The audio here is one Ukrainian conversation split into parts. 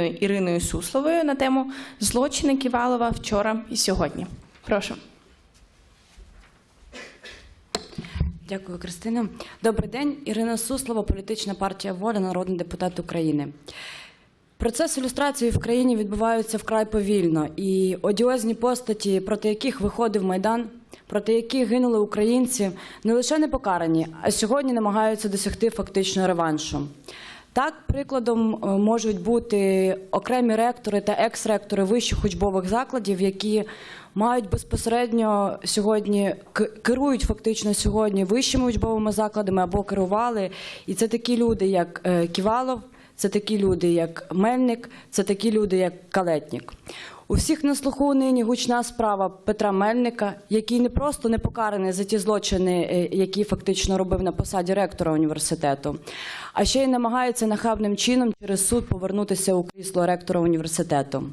Іриною Сусловою на тему злочини Ківалова вчора і сьогодні. Прошу. Дякую, Кристина. Добрий день. Ірина Суслова, політична партія Воля, народний депутат України. Процес ілюстрації в країні відбуваються вкрай повільно, і одіозні постаті, проти яких виходив майдан, проти яких гинули українці, не лише не покарані, а сьогодні намагаються досягти фактичного реваншу. Так, прикладом е, можуть бути окремі ректори та екс-ректори вищих учбових закладів, які мають безпосередньо сьогодні керують фактично сьогодні вищими учбовими закладами або керували. І це такі люди, як е, Ківалов, це такі люди, як Мельник, це такі люди, як Калетнік. У всіх на слуху нині гучна справа Петра Мельника, який не просто не покараний за ті злочини, е, які фактично робив на посаді ректора університету, а ще й намагається нахабним чином через суд повернутися у крісло ректора університету.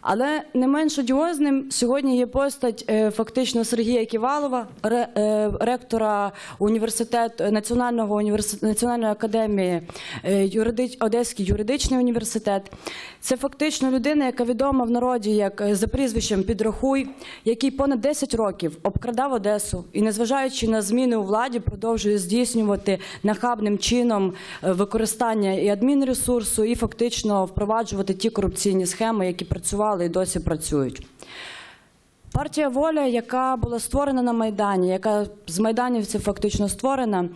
Але не менш одіозним сьогодні є постать е, фактично Сергія Ківалова, е, ректора університету Національного університету Національної академії е, юридич, Одеський юридичний університет. Це фактично людина, яка відома в народі як е, за прізвищем Підрахуй, який понад 10 років обкрадав Одесу і, незважаючи на зміни у владі, продовжує здійснювати нахабним чином е, використання і адмінресурсу, і фактично впроваджувати ті корупційні схеми, які працювали і досі працюють. Партія Воля, яка була створена на Майдані, яка з майданівців фактично створена,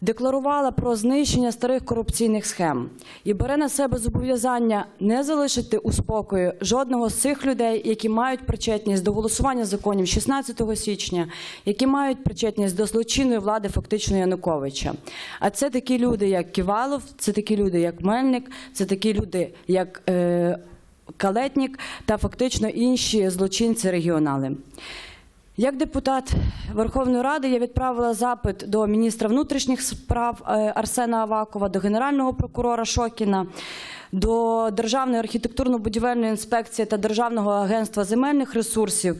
декларувала про знищення старих корупційних схем і бере на себе зобов'язання не залишити у спокої жодного з цих людей, які мають причетність до голосування законів 16 січня, які мають причетність до злочинної влади фактично Януковича. А це такі люди, як Ківалов, це такі люди, як Мельник, це такі люди, як е, Калетнік та фактично інші злочинці регіонали. Як депутат Верховної Ради я відправила запит до міністра внутрішніх справ е, Арсена Авакова, до генерального прокурора Шокіна, до Державної архітектурно-будівельної інспекції та Державного агентства земельних ресурсів.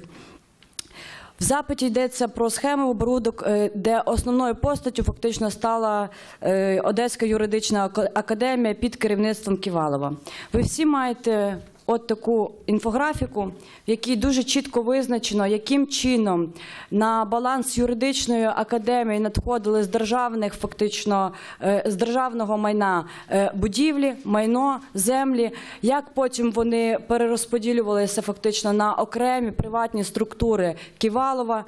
В запиті йдеться про схему оборудок, е, де основною постаттю фактично стала е, Одеська юридична академія під керівництвом Ківалова. Ви всі маєте от таку інфографіку, в якій дуже чітко визначено, яким чином на баланс юридичної академії надходили з державних, фактично е, з державного майна е, будівлі, майно, землі, як потім вони перерозподілювалися фактично на окремі приватні структури Ківалова.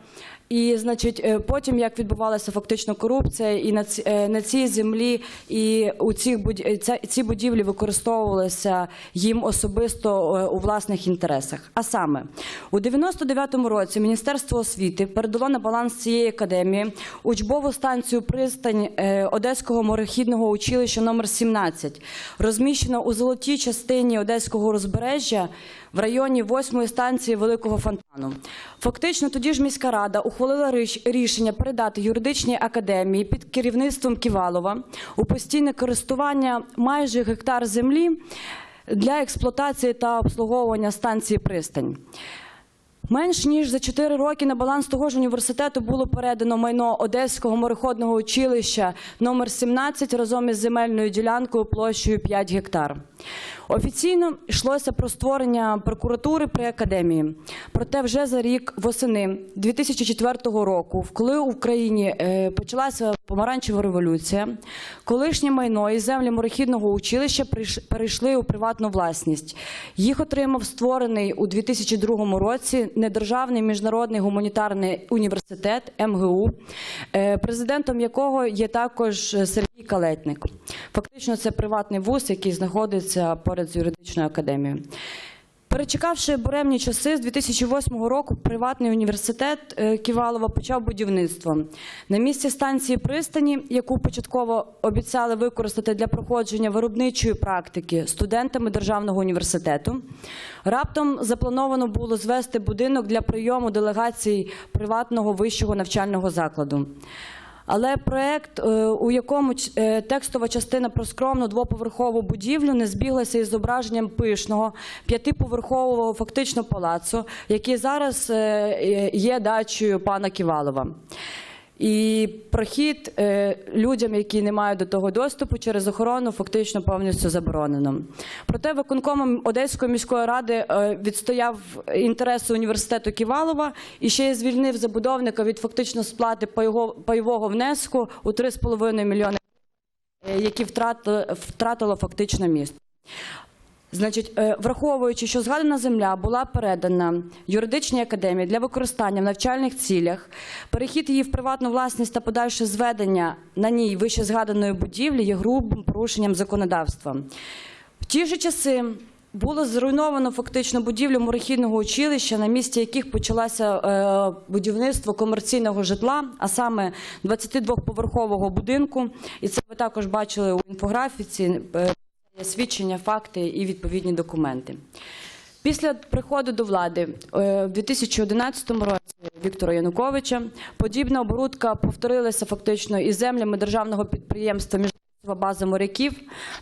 І, значить, е, потім як відбувалася фактично корупція, і на ці, на цій землі і у цих ці будівлі використовувалися їм особисто е, у власних інтересах. А саме у 99-му році Міністерство освіти передало на баланс цієї академії учбову станцію пристань е, Одеського морехідного училища номер 17, розміщена у золотій частині Одеського розбережжя в районі 8-ї станції Великого Фонтану. Фактично, тоді ж міська рада ухвалила рішення передати юридичній академії під керівництвом Ківалова у постійне користування майже гектар землі для експлуатації та обслуговування станції пристань. Менш ніж за 4 роки на баланс того ж університету було передано майно Одеського мореходного училища номер 17 разом із земельною ділянкою площею 5 гектар. Офіційно йшлося про створення прокуратури при академії. Проте вже за рік восени 2004 року, коли в Україні е, почалася помаранчева революція, колишнє майно і землі морехідного училища перейшли у приватну власність. Їх отримав створений у 2002 році недержавний міжнародний гуманітарний університет МГУ, е, президентом якого є також Сергій Калетник. Фактично, це приватний вуз, який знаходиться поряд з юридичною академією. Перечекавши буремні часи, з 2008 року приватний університет е, Ківалова почав будівництво. На місці станції пристані, яку початково обіцяли використати для проходження виробничої практики студентами державного університету, раптом заплановано було звести будинок для прийому делегацій приватного вищого навчального закладу. Але проект, е, у якому е, текстова частина про скромну двоповерхову будівлю не збіглася із зображенням пишного п'ятиповерхового фактично палацу, який зараз е, є дачею пана Ківалова. І прохід е, людям, які не мають до того доступу через охорону, фактично повністю заборонено. Проте виконкомом Одеської міської ради е, відстояв інтереси університету Ківалова і ще й звільнив забудовника від фактично сплати пайового, внеску у 3,5 мільйони, е, які втратило фактично місто. Значить, е, враховуючи, що згадана земля була передана юридичній академії для використання в навчальних цілях, перехід її в приватну власність та подальше зведення на ній вище згаданої будівлі є грубим порушенням законодавства. В ті ж часи було зруйновано фактично будівлю морехідного училища, на місці яких почалося е, будівництво комерційного житла, а саме 22-поверхового будинку. І це ви також бачили у інфографіці. Свідчення, факти і відповідні документи. Після приходу до влади е, в 2011 році Віктора Януковича подібна оборудка повторилася фактично із землями державного підприємства Міжнародна база моряків,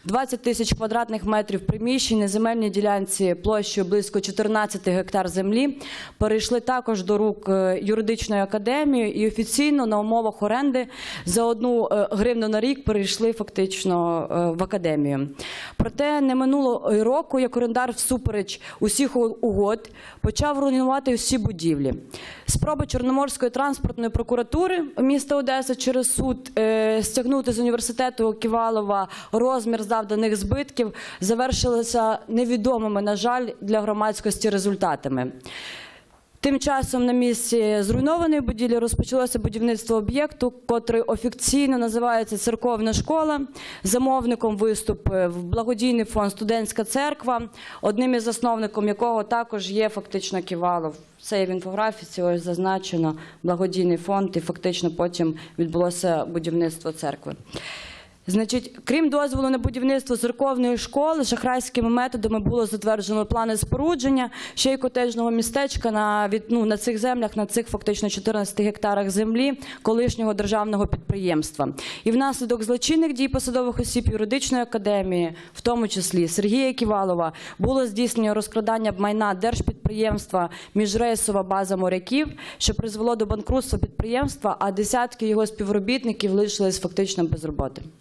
20 тисяч квадратних метрів приміщень на земельній ділянці площею близько 14 гектар землі перейшли також до рук е, юридичної академії і офіційно на умовах оренди за одну е, гривну на рік перейшли фактично е, в академію. Проте не минуло року, як орендар всупереч усіх угод почав руйнувати усі будівлі. Спроба Чорноморської транспортної прокуратури міста Одеса через суд стягнути з університету Ківалова розмір завданих збитків завершилася невідомими, на жаль, для громадськості результатами. Тим часом на місці зруйнованої будівлі розпочалося будівництво об'єкту, котрий офіційно називається церковна школа. Замовником виступив в благодійний фонд Студентська церква, одним із засновником якого також є фактично Ківалов. Це є в інфографіці, ось зазначено благодійний фонд, і фактично потім відбулося будівництво церкви. Значить, крім дозволу на будівництво церковної школи, шахрайськими методами було затверджено плани спорудження ще й котежного містечка на від ну на цих землях, на цих фактично 14 гектарах землі колишнього державного підприємства. І внаслідок злочинних дій посадових осіб юридичної академії, в тому числі Сергія Ківалова, було здійснено розкрадання майна держпідприємства Міжрейсова база моряків, що призвело до банкрутства підприємства, а десятки його співробітників лишились фактично без роботи.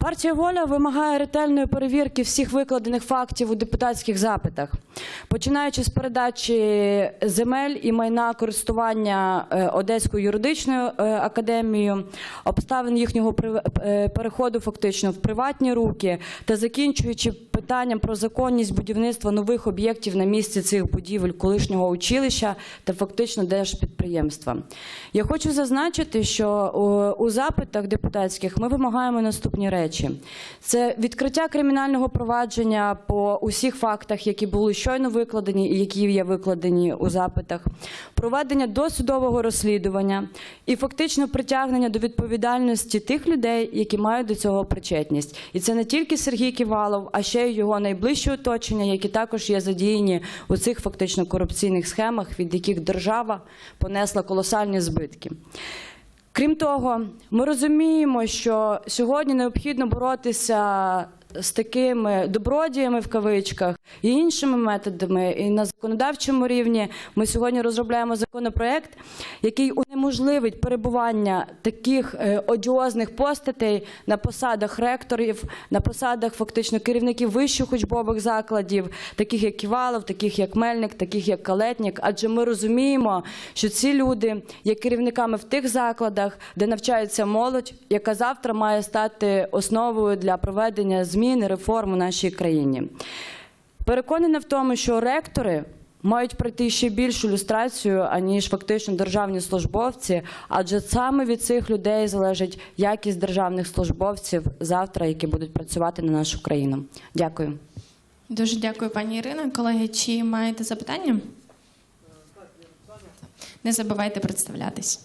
Партія Воля вимагає ретельної перевірки всіх викладених фактів у депутатських запитах, починаючи з передачі земель і майна користування е, Одеською юридичною е, академією, обставин їхнього е, переходу фактично в приватні руки та закінчуючи питанням про законність будівництва нових об'єктів на місці цих будівель колишнього училища та фактично держпідприємства. Я хочу зазначити, що у, у запитах депутатських ми вимагаємо наступні речі: це відкриття кримінального провадження по усіх фактах, які були щойно викладені і які є викладені у запитах, проведення досудового розслідування і фактично притягнення до відповідальності тих людей, які мають до цього причетність. І це не тільки Сергій Ківалов, а ще й його найближче оточення, які також є задіяні у цих фактично корупційних схемах, від яких держава понесла колосальні збитки. Крім того, ми розуміємо, що сьогодні необхідно боротися з такими добродіями в кавичках іншими методами. І на законодавчому рівні ми сьогодні розробляємо законопроект, який унеможливить перебування таких е, одіозних постатей на посадах ректорів, на посадах фактично керівників вищих учбових закладів, таких як Ківалов, таких як Мельник, таких як Калетнік. Адже ми розуміємо, що ці люди є керівниками в тих закладах, де навчається молодь, яка завтра має стати основою для проведення змін і реформ у нашій країні. Переконана в тому, що ректори мають пройти ще більшу люстрацію, аніж фактично державні службовці, адже саме від цих людей залежить якість державних службовців завтра, які будуть працювати на нашу країну. Дякую. Дуже дякую, пані Ірина. Колеги, чи маєте запитання? Не забувайте представлятись.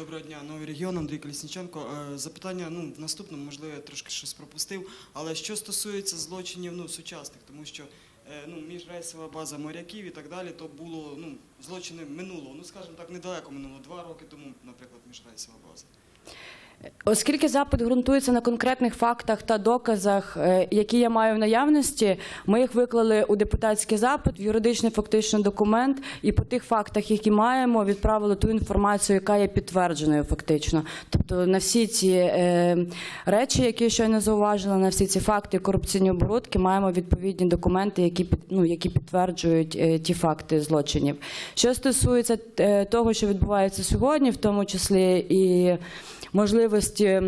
Доброго дня, новий регіон, Андрій Колісніченко. Е, Запитання ну, в наступному, можливо, я трошки щось пропустив. Але що стосується злочинів ну, сучасних, тому що е, ну, міжрейсова база моряків і так далі, то було ну, злочини минулого, ну скажімо так, недалеко минуло, два роки тому, наприклад, міжрейсова база. Оскільки запит ґрунтується на конкретних фактах та доказах, е, які я маю в наявності, ми їх виклали у депутатський запит, в юридичний фактичний документ, і по тих фактах, які маємо, відправили ту інформацію, яка є підтвердженою фактично. Тобто на всі ці е, речі, які я щойно зауважила, на всі ці факти корупційні оборудки, маємо відповідні документи, які ну, які підтверджують е, ті факти злочинів. Що стосується е, того, що відбувається сьогодні, в тому числі і можливості.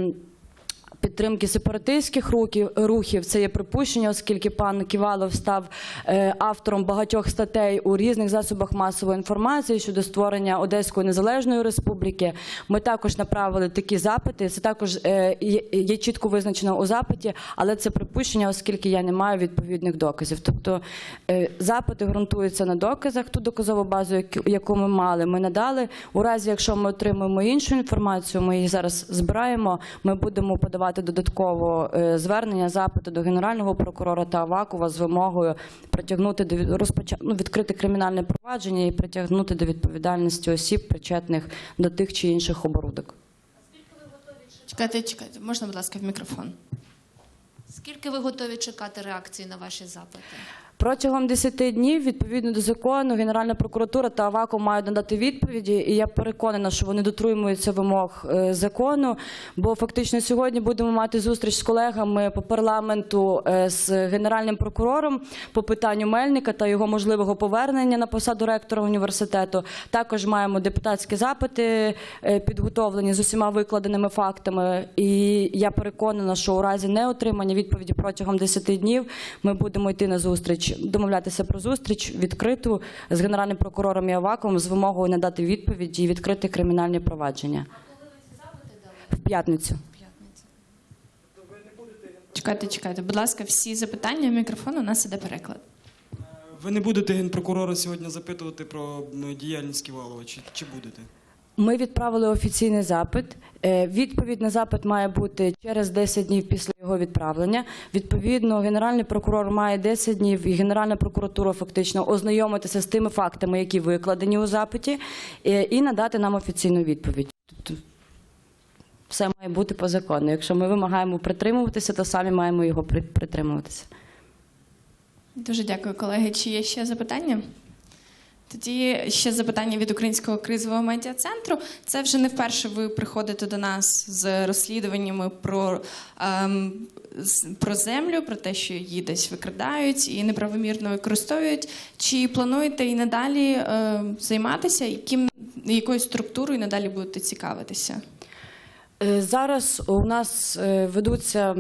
Підтримки сепаратистських рухів, рухів це є припущення, оскільки пан Ківалов став е, автором багатьох статей у різних засобах масової інформації щодо створення Одеської незалежної республіки. Ми також направили такі запити. Це також е, є, чітко визначено у запиті, але це припущення, оскільки я не маю відповідних доказів. Тобто е, запити ґрунтуються на доказах. Ту доказову базу, яку- ми мали, ми надали. У разі, якщо ми отримаємо іншу інформацію, ми її зараз збираємо. Ми будемо подавати додатково е, звернення, запити до генерального прокурора та Авакова з вимогою притягнути до розпоча... ну, відкрити кримінальне провадження і притягнути до відповідальності осіб, причетних до тих чи інших оборудок. Чекайте, чекайте. Можна, будь ласка, в мікрофон. Скільки ви готові чекати реакції на ваші запити? Протягом 10 днів, відповідно до закону, Генеральна прокуратура та АВАКО мають надати відповіді, і я переконана, що вони дотримуються вимог е, закону. Бо фактично сьогодні будемо мати зустріч з колегами по парламенту е, з генеральним прокурором по питанню Мельника та його можливого повернення на посаду ректора університету. Також маємо депутатські запити е, підготовлені з усіма викладеними фактами. І я переконана, що у разі неотримання відповіді протягом 10 днів ми будемо йти на зустріч, домовлятися про зустріч відкриту з генеральним прокурором і Аваковим з вимогою надати відповіді і відкрити кримінальні провадження. В п'ятницю. Чекайте, чекайте. Будь ласка, всі запитання в мікрофон, у нас іде переклад. Ви не будете генпрокурора сьогодні запитувати про діяльність Ківалова, чи, чи будете? Ми відправили офіційний запит. Е, Відповідь на запит має бути через 10 днів після його відправлення. Відповідно, генеральний прокурор має 10 днів, і Генеральна прокуратура фактично ознайомитися з тими фактами, які викладені у запиті, е, і надати нам офіційну відповідь. Тобто все має бути по закону. Якщо ми вимагаємо притримуватися, то самі маємо його притримуватися. Дуже дякую, колеги. Чи є ще запитання? Тоді ще запитання від Українського кризового медіа центру. Це вже не вперше ви приходите до нас з розслідуваннями про, ем, про землю, про те, що її десь викрадають і неправомірно використовують. Чи плануєте і надалі ем, займатися? Яким якою структурою надалі будете цікавитися? Е, Зараз у нас е, ведуться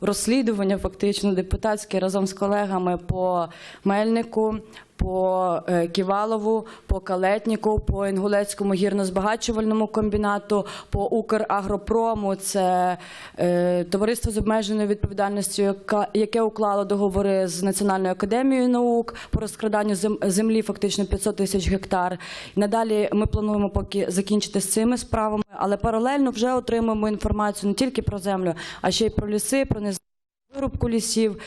розслідування, фактично депутатські разом з колегами по Мельнику, по е, Ківалову, по Калетніку, по Інгулецькому гірно-збагачувальному комбінату, по Украгропрому. Це е, товариство з обмеженою відповідальністю, яке уклало договори з Національною академією наук по розкраданню зем- землі, фактично 500 тисяч гектар. Надалі ми плануємо поки закінчити з цими справами, але паралельно вже отримуємо інформацію не тільки про землю, а ще й про ліси, про незаконну вирубку лісів.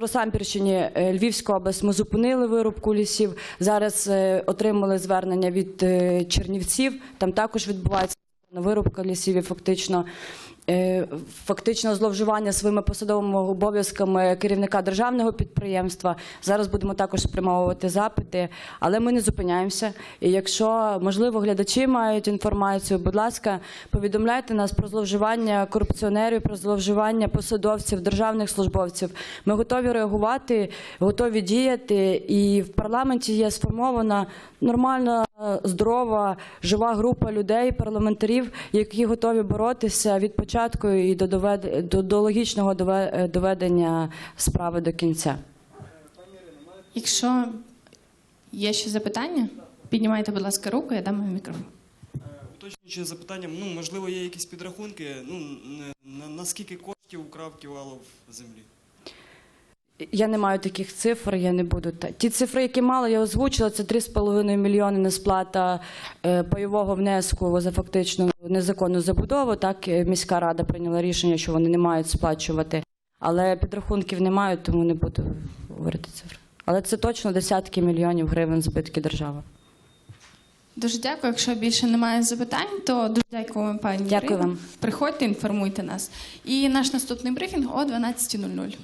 В Старосампірщині е, Львівська область ми зупинили вирубку лісів. Зараз е, отримали звернення від е, Чернівців. Там також відбувається вирубка лісів і фактично. Е, Фактично зловживання своїми посадовими обов'язками керівника державного підприємства. Зараз будемо також спрямовувати запити, але ми не зупиняємося. І якщо можливо глядачі мають інформацію, будь ласка, повідомляйте нас про зловживання корупціонерів, про зловживання посадовців, державних службовців. Ми готові реагувати, готові діяти. І в парламенті є сформована нормальна, здорова, жива група людей, парламентарів, які готові боротися від початку і до довед... до, до логічного дове- доведення справи до кінця. Якщо є ще запитання, піднімайте, будь ласка, руку, я дам вам мікрофон. Е, Уточнюючи запитання, ну, можливо, є якісь підрахунки, ну, не- на, коштів украв Ківалов землі? Я не маю таких цифр, я не буду. та- Ті цифри, які мала, я озвучила, це 3,5 мільйони несплата е, пайового внеску за фактично незаконну забудову. Так е, міська рада прийняла рішення, що вони не мають сплачувати. Але підрахунків не мають, тому не буду говорити цифри. Але це точно десятки мільйонів гривень збитки держави. Дуже дякую. Якщо більше немає запитань, то дуже дякуємо пані. Дякую Ірино. вам. Приходьте, інформуйте нас. І наш наступний брифінг о 12.00.